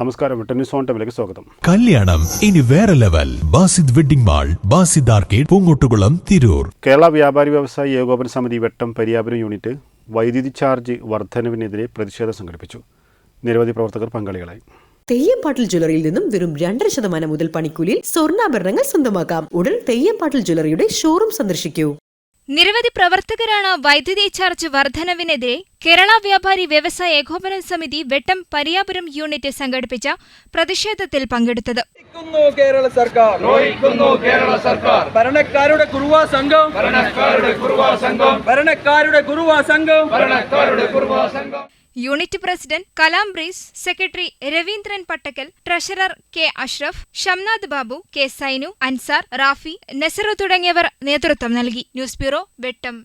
നമസ്കാരം tennis on ടൈമിലേക്ക് സ്വാഗതം. കല്യാണം ഇനി വേറെ level. Basid wedding mall Basid arcade Poongottukulam Tirur. Kerala വ്യാപാരി വ്യവസായി ഏകോപന സമിതി വെട്ടം പര്യാപന യൂണിറ്റ് വൈദ്യുതി ചാർജ് വർധനവിനെതിരെ പ്രതിഷേധം സംഘടിപ്പിച്ചു. നിരവധി പ്രവർത്തകർ പങ്കാളികളായി. തെയ്യംപാട്ടിൽ ജ്വല്ലറിയിൽ നിന്നും വെറും രണ്ടര ശതമാനം മുതൽ പണിക്കൂലിയിൽ സ്വർണാഭരണങ്ങൾ സ്വന്തമാക്കാം. ഉടൻ തെയ്യംപാട്ടിൽ ജ്വല്ലറിയുടെ ഷോറൂം സന്ദർശിക്കൂ. നിരവധി പ്രവർത്തകരാണ് വൈദ്യുതി ചാർജ് വർധനവിനെതിരെ കേരള വ്യാപാരി വ്യവസായ ഏകോപന സമിതി വെട്ടം പരിയാപുരം യൂണിറ്റ് സംഘടിപ്പിച്ച പ്രതിഷേധത്തിൽ പങ്കെടുത്തത്. കേരള സർക്കാർ. കേരള സർക്കാർ. ഭരണക്കാരുടെ കുറുവാ സംഘം. ഭരണക്കാരുടെ കുറുവാ സംഘം. ഭരണക്കാരുടെ കുറുവാ സംഘം. ഭരണക്കാരുടെ കുറുവാ സംഘം unit president Kalam Breeze secretary Raveendran Pattakkal treasurer K Ashraf Shamnath Babu K Sainu Ansar Rafi Nesaru തുടങ്ങിയവർ നേതൃത്വം നൽകി. News bureau Vettam.